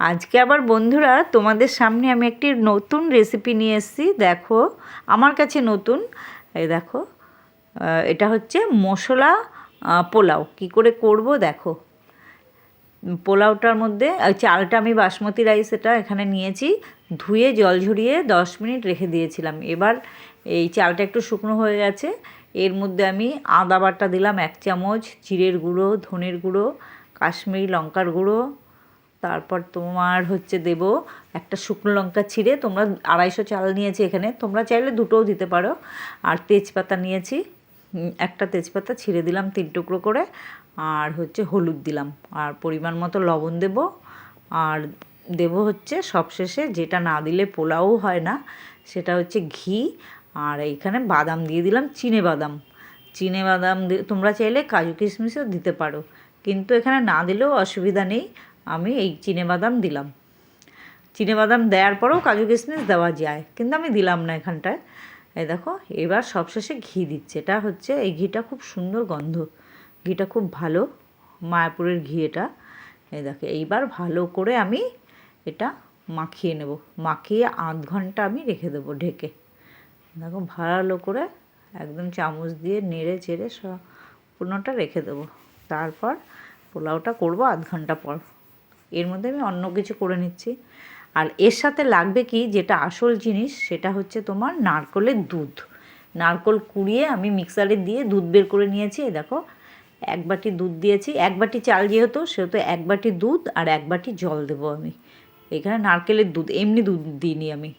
আজকে আবার বন্ধুরা তোমাদের সামনে আমি একটি নতুন রেসিপি নিয়ে এসেছি। দেখো, আমার কাছে নতুন। এই দেখো এটা হচ্ছে মশলা পোলাও। কি করে করব দেখো। পোলাওটার মধ্যে চালটা আমি বাসমতি রাইস এটা এখানে নিয়েছি। ধুয়ে জল ঝরিয়ে দশ মিনিট রেখে দিয়েছিলাম। এবার এই চালটা একটু শুকনো হয়ে গেছে। এর মধ্যে আমি আদা বাটা দিলাম এক চামচ, জিরের গুঁড়ো, ধনের গুঁড়ো, কাশ্মীরি লঙ্কার গুঁড়ো তারপর তোমার হচ্ছে দেব একটা শুকনো লঙ্কা ছিঁড়ে, তোমরা আড়াইশো চাল নিয়েছি এখানে, তোমরা চাইলে দুটোও দিতে পারো। আর তেজপাতা নিয়েছি একটা তেজপাতা ছিঁড়ে দিলাম তিন টুকরো করে, আর হচ্ছে হলুদ দিলাম। আর পরিমাণ মতো লবণ দেব, আর দেব হচ্ছে সবশেষে যেটা না দিলে পোলাও হয় না, সেটা হচ্ছে ঘি, আর এইখানে বাদাম দিয়ে দিলাম চিনে বাদাম। চিনে বাদাম তোমরা চাইলে কাজু কিশমিশও দিতে পারো, কিন্তু এখানে না দিলেও অসুবিধা নেই। আমি এই বাদাম দিলাম। বাদাম দেওয়ার পরেও কাজু কিশমিশ দেওয়া যায়, কিন্তু আমি দিলাম না এখানটায়। এই দেখো, এবার সবশেষে ঘি দিচ্ছে। এটা হচ্ছে, এই ঘিটা খুব সুন্দর গন্ধ। ঘিটা খুব ভালো, মায়াপুরের ঘি এটা। এই দেখো, এইবার ভালো করে আমি এটা মাখিয়ে নেব। মাখিয়ে আধ ঘণ্টা আমি রেখে দেবো ঢেকে। দেখো, ভালো করে একদম চামচ দিয়ে নেড়ে চেড়ে সম্পূর্ণটা রেখে দেবো। তারপর পোলাওটা করব আধ ঘণ্টা পর। এর মধ্যে আমি অন্য কিছু করে নিচ্ছি। আর এর সাথে লাগবে কি? যেটা আসল জিনিস, সেটা হচ্ছে তোমার নারকলের দুধ। নারকল কুড়িয়ে আমি মিক্সারে দিয়ে দুধ বের করে নিয়েছি দেখো। এক বাটি দুধ দিয়েছি। এক বাটি চাল যেহেতু, সেহেতু এক বাটি দুধ আর এক বাটি জল দেবো আমি। এখানে নারকেলের দুধ, এমনি দুধ দিইনি আমি।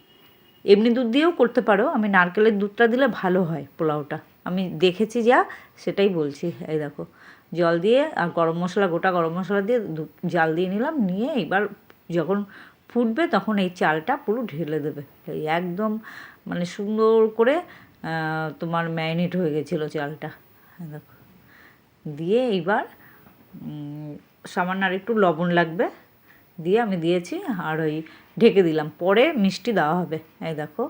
এমনি দুধ দিয়েও করতে পারো। আমি নারকেলের দুধটা দিলে ভালো হয় পোলাওটা। আমি দেখেছি যা, সেটাই বলছি। এই দেখো, জল দিয়ে আর গরম মশলা, গোটা গরম মশলা দিয়ে জাল দিয়ে নিলাম, নিয়ে এবার যখন ফুটবে তখন এই চালটা পুরো ঢেলে দেবে। এই একদম মানে সুন্দর করে তোমার ম্যারিনেট হয়ে গেছিল চালটা। দেখো, দিয়ে এইবার সামান্য আর একটু লবণ লাগবে, দিয়ে আমি দিয়েছি আর ওই ঢেকে দিলাম। পরে মিষ্টি দেওয়া হবে। এই দেখো,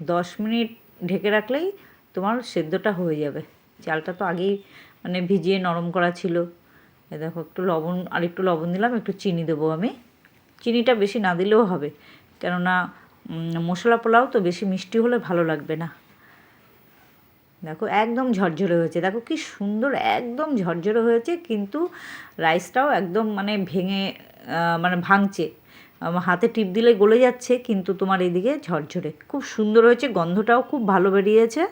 দশ মিনিট ঢেকে রাখলেই তোমার সেদ্ধটা হয়ে যাবে। চালটা তো আগেই মানে ভিজিয়ে নরম করা ছিল। এই দেখো, একটু লবণ আর একটু লবণ দিলাম, একটু চিনি দেবো আমি। চিনিটা বেশি না দিলেও হবে, কেননা মশলা পোলাও তো বেশি মিষ্টি হলে ভালো লাগবে না। দেখো, একদম ঝরঝরে হয়েছে। দেখো, কি সুন্দর একদম ঝরঝরে হয়েছে, কিন্তু রাইসটাও একদম মানে ভেঙে মানে ভাঙছে। হাতে টিপ দিলে গলে যাচ্ছে, কিন্তু তোমার এইদিকে ঝরঝরে। খুব সুন্দর হয়েছে, গন্ধটাও খুব ভালো বেরিয়েছে।